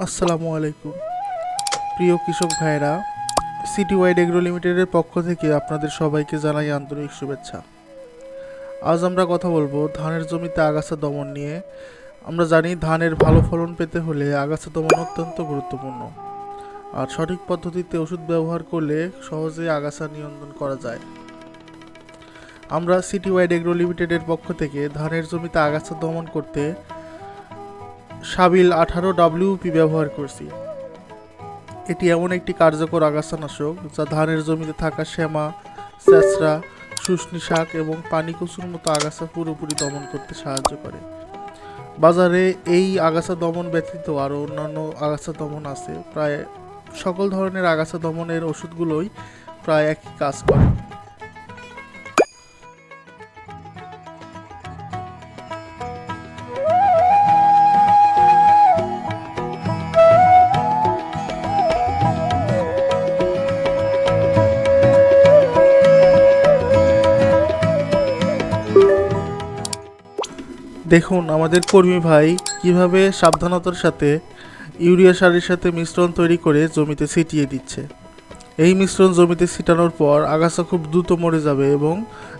আসসালামু আলাইকুম। প্রিয় কৃষক ভাইরা সিটি ওয়াইড এগ্রো লিমিটেডের পক্ষ থেকে আপনাদের সবাইকে জানাই আন্তরিক শুভেচ্ছা। আজ আমরা কথা বলব ধানের জমিতে আগাছা দমন নিয়ে। আমরা জানি ধানের ভালো ফলন পেতে হলে আগাছা দমন অত্যন্ত গুরুত্বপূর্ণ। আর সঠিক পদ্ধতিতে ওষুধ ব্যবহার করলে সহজেই আগাছা নিয়ন্ত্রণ করা যায়। আমরা সিটি ওয়াইড এগ্রো লিমিটেডের পক্ষ থেকে ধানের জমিতে আগাছা দমন করতে সাবিল আঠারো ডাব্লিউপি ব্যবহার করছি। এটি এমন একটি কার্যকর আগাছানাশক যা ধানের জমিতে থাকা শ্যামা, স্যাঁচড়া, শুষ্নি শাক এবং পানি কচুর মতো আগাছা পুরোপুরি দমন করতে সাহায্য করে। বাজারে এই আগাছা দমন ব্যতীত আরও অন্যান্য আগাছা দমন আছে। প্রায় সকল ধরনের আগাছা দমনের ওষুধগুলোই প্রায় একই কাজ করে। দেখুন, আমাদের কর্মী ভাই কীভাবে সাবধানতার সাথে ইউরিয়া সারের সাথে মিশ্রণ তৈরি করে জমিতে ছিটিয়ে দিচ্ছে। এই মিশ্রণ জমিতে ছিটানোর পর আগাছা খুব দ্রুত মরে যাবে এবং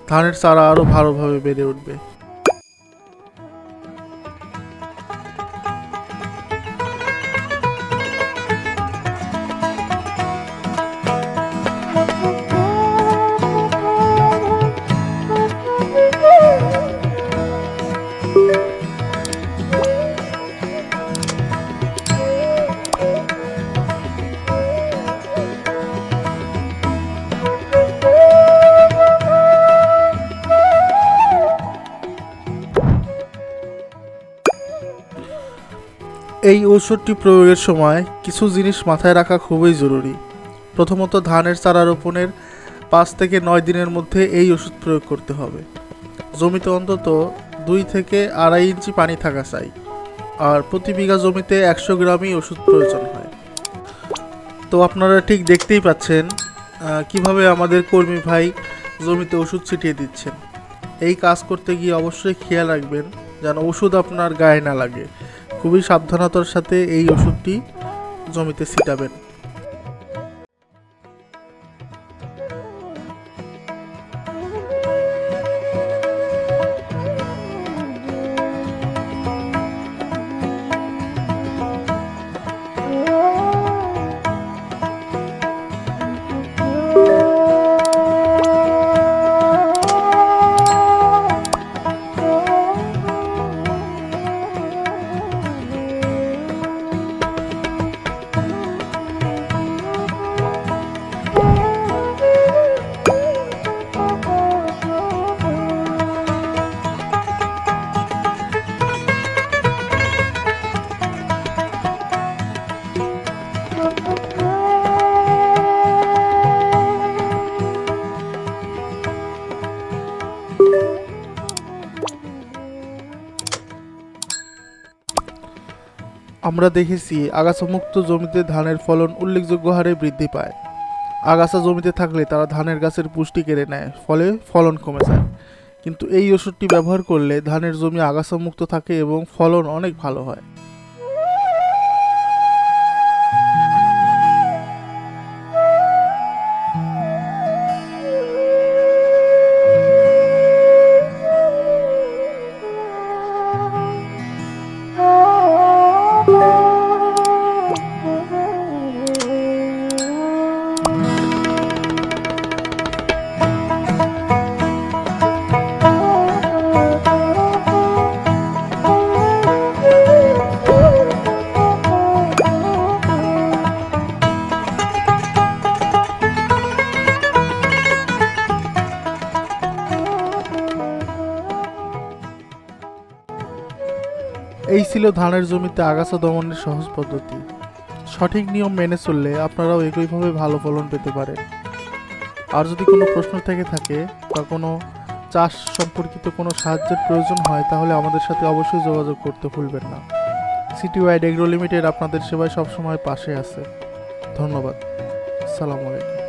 ধানের চারা আরও ভালোভাবে বেড়ে উঠবে। এই ঔষধটি প্রয়োগের সময় কিছু জিনিস মাথায় রাখা খুবই জরুরি। প্রথমত ধানের চারা রোপণের পাঁচ থেকে নয় দিনের মধ্যে এই ওষুধ প্রয়োগ করতে হবে। জমিতে অন্তত দুই থেকে আড়াই ইঞ্চি পানি থাকা চাই। আর প্রতি বিঘা জমিতে একশো গ্রামই ওষুধ প্রয়োজন হয়। তো আপনারা ঠিক দেখতেই পাচ্ছেন কীভাবে আমাদের কর্মী ভাই জমিতে ওষুধ ছিটিয়ে দিচ্ছেন। এই কাজ করতে গিয়ে অবশ্যই খেয়াল রাখবেন যেন ওষুধ আপনার গায়ে না লাগে। খুবই সাবধানতার সাথে এই ওষুধটি জমিতে ছিটাবেন। আমরা দেখেছি আগাছামুক্ত জমিতে ধানের ফলন উল্লেখযোগ্য হারে বৃদ্ধি পায়। আগাছা জমিতে থাকলে তারা ধানের গাছের পুষ্টি কেড়ে নেয়, ফলে ফলন কমে যায়। কিন্তু এই ওষুধটি ব্যবহার করলে ধানের জমি আগাছামুক্ত থাকে এবং ফলন অনেক ভালো হয়। ছিল ধানের জমিতে আগাছা দমনের সহজ পদ্ধতি। সঠিক নিয়ম মেনে চললে আপনারাও একইভাবে ভালো ফলন পেতে পারেন। আর যদি কোনো প্রশ্ন থেকে থাকে বা কোনো চাষ সম্পর্কিত কোনো সাহায্যের প্রয়োজন হয়, তাহলে আমাদের সাথে অবশ্যই যোগাযোগ করতে ভুলবেন না। সিটি ওয়াইড এগ্রো লিমিটেড আপনাদের সেবায় সবসময় পাশে আছে। ধন্যবাদ। আসসালামু আলাইকুম।